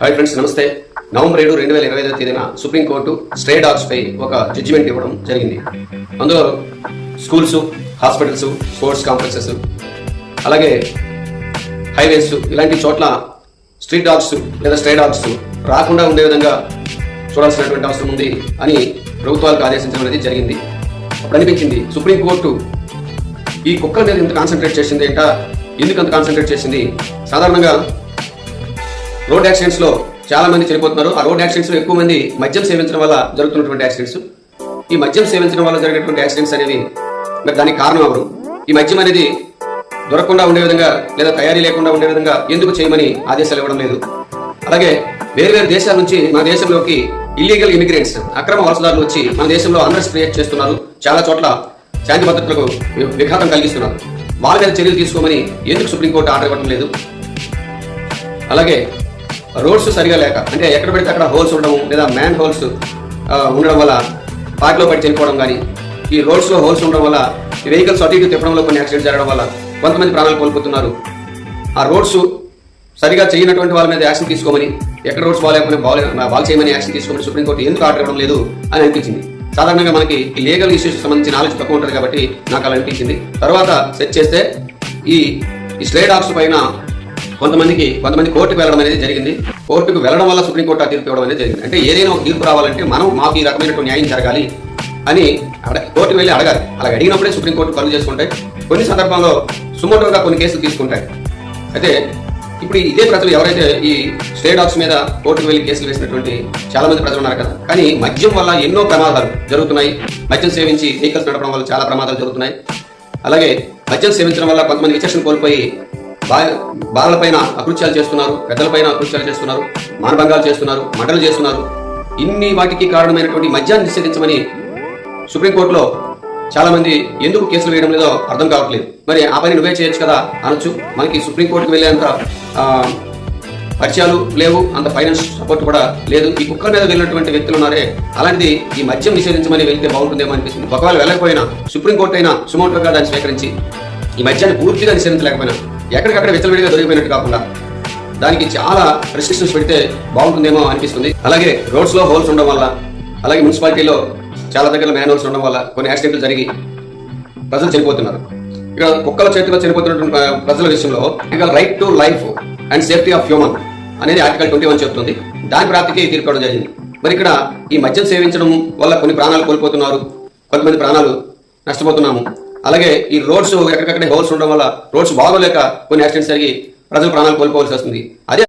Hi friends నమస్తే. November ఏడు రెండు వేల ఇరవై ఐదో తేదీన సుప్రీంకోర్టు స్ట్రే డాగ్స్ పై ఒక జడ్జిమెంట్ ఇవ్వడం జరిగింది. అందులో స్కూల్స్ హాస్పిటల్స్ స్పోర్ట్స్ కాంప్లెక్సెస్ అలాగే హైవేస్ ఇలాంటి చోట్ల స్ట్రీట్ డాగ్స్ లేదా స్ట్రే డాగ్స్ రాకుండా ఉండే విధంగా చూడాల్సినటువంటి అవసరం ఉంది అని ప్రభుత్వాలకు ఆదేశించడం అనేది జరిగింది. అప్పుడు అనిపించింది సుప్రీంకోర్టు ఈ కుక్కల మీద ఇంత కాన్సన్ట్రేట్ చేసింది ఏంట? ఎందుకు అంత కాన్సన్ట్రేట్ చేసింది? సాధారణంగా రోడ్ యాక్సిడెంట్స్లో చాలా మంది చనిపోతున్నారు. ఆ రోడ్ యాక్సిడెంట్స్లో ఎక్కువ మంది మద్యం సేవించడం వల్ల జరుగుతున్నటువంటి యాక్సిడెంట్స్. ఈ మద్యం సేవించడం వల్ల జరిగేటువంటి యాక్సిడెంట్స్ అనేవి మరి దానికి కారణం ఎవరు? ఈ మద్యం అనేది దొరకకుండా ఉండే విధంగా లేదా తయారీ లేకుండా ఉండే విధంగా ఎందుకు చేయమని ఆదేశాలు ఇవ్వడం లేదు. అలాగే వేరు వేరు దేశాల నుంచి మన దేశంలోకి ఇల్లీగల్ ఇమిగ్రెంట్స్ అక్రమ వలసదారులు వచ్చి మన దేశంలో అన్రెస్ట్ క్రియేట్ చేస్తున్నారు. చాలా చోట్ల శాంతి భద్రతలకు విఘాతం కలిగిస్తున్నారు. వాళ్ళ మీద చర్యలు తీసుకోమని ఎందుకు సుప్రీంకోర్టు ఆర్డర్ ఇవ్వడం లేదు? అలాగే రోడ్స్ సరిగా లేక అంటే ఎక్కడ పెడితే అక్కడ హోల్స్ ఉండడం లేదా మ్యాన్ హోల్స్ ఉండడం వల్ల పార్క్లో పడి చనిపోవడం కానీ ఈ రోడ్స్లో హోల్స్ ఉండడం వల్ల ఈ వెహికల్స్ అటు ఇటు తిప్పడంలో కొన్ని యాక్సిడెంట్ జరగడం వల్ల కొంతమంది ప్రాణాలు కోల్పోతున్నారు. ఆ రోడ్స్ సరిగా చేయనటువంటి వాళ్ళ మీద యాక్షన్ తీసుకోమని ఎక్కడ రోడ్స్ బాగాలేకపోయినా బాగా బాగా చేయమని యాక్షన్ తీసుకోమని సుప్రీంకోర్టు ఎందుకు ఆర్డర్ ఇవ్వడం లేదు అని అనిపించింది. సాధారణంగా మనకి ఈ లీగల్ ఇష్యూస్ సంబంధించిన నాలెడ్జ్ తక్కువ ఉంటుంది కాబట్టి నాకు అలా అనిపించింది. తర్వాత సెర్చ్ చేస్తే ఈ ఈ స్ట్రే డాగ్స్ పైన కొంతమందికి కొంతమంది కోర్టుకు వెళ్ళడం అనేది జరిగింది. కోర్టుకు వెళ్ళడం వల్ల సుప్రీంకోర్టు ఆ తీర్పు ఇవ్వడం అనేది జరిగింది. అంటే ఏదైనా ఒక తీర్పు రావాలంటే మనం మాకు ఈ రకమైనటువంటి న్యాయం జరగాలి అని అడ- కోర్టుకు వెళ్ళి అడగాలి. అలా అడిగినప్పుడే సుప్రీంకోర్టు పనులు చేసుకుంటాయి కొన్ని సందర్భాల్లో సుమోటోగా కొన్ని కేసులు తీసుకుంటాయి. అయితే ఇప్పుడు ఇదే ప్రజలు ఎవరైతే ఈ స్టే డాగ్స్ మీద కోర్టుకు వెళ్ళి కేసులు వేసినటువంటి చాలా మంది ప్రజలు ఉన్నారు కదా. కానీ మద్యం వల్ల ఎన్నో ప్రమాదాలు జరుగుతున్నాయి. మద్యం సేవించి వెహికల్స్ నడపడం వల్ల చాలా ప్రమాదాలు జరుగుతున్నాయి. అలాగే మద్యం సేవించడం వల్ల కొంతమంది విచక్షణ కోల్పోయి బాలలపైన అకృత్యాలు చేస్తున్నారు పెద్దలపైన అకృత్యాలు చేస్తున్నారు మానభంగాలు చేస్తున్నారు మంటలు చేస్తున్నారు. ఇన్ని వాటికి కారణమైనటువంటి మద్యాన్ని నిషేధించమని సుప్రీంకోర్టులో చాలామంది ఎందుకు కేసులు వేయడం లేదో అర్థం కావట్లేదు. మరి ఆ పని నువ్వే చేయొచ్చు కదా అనొచ్చు. మనకి సుప్రీంకోర్టుకు వెళ్ళేంత పరిచయాలు లేవు అంత ఫైనాన్స్ సపోర్ట్ కూడా లేదు. ఈ కుక్కల మీద వెళ్ళినటువంటి వ్యక్తులు ఉన్నారే అలాంటిది ఈ మద్యం నిషేధించమని వెళ్తే బాగుంటుందేమో అనిపిస్తుంది. ఒకవేళ వెళ్ళకపోయినా సుప్రీంకోర్టు అయినా సుమోటోగా దాన్ని స్వీకరించి ఈ మద్యాన్ని పూర్తిగా నిషేధించలేకపోయినా ఎక్కడికక్కడ విచ్చలవిడిగా దొరికిపోయినట్టు కాకుండా దానికి చాలా రెస్ట్రిక్షన్స్ పెడితే బాగుంటుందేమో అనిపిస్తుంది. అలాగే రోడ్స్లో హోల్స్ ఉండడం వల్ల అలాగే మున్సిపాలిటీలో చాలా దగ్గర మ్యాన్ ఉండడం వల్ల కొన్ని యాక్సిడెంట్లు జరిగి ప్రజలు చనిపోతున్నారు. ఇక్కడ కుక్కల చేతిలో చనిపోతున్నటువంటి ప్రజల విషయంలో ఇక right to life and safety of human అనేది ఆర్టికల్ ట్వంటీ వన్ చెప్తుంది. దాని ప్రాప్తికి తీర్పు జరిగింది. మరి ఇక్కడ ఈ మద్యం సేవించడం వల్ల కొన్ని ప్రాణాలు కోల్పోతున్నారు. కొంతమంది ప్రాణాలు నష్టపోతున్నాము. అలాగే ఈ రోడ్స్ ఎక్కడికక్కడే హోల్స్ ఉండడం వల్ల రోడ్స్ బాగోలేక కొన్ని యాక్సిడెంట్స్ జరిగి ప్రజలు ప్రాణాలు కోల్పోవాల్సి వస్తుంది. అదే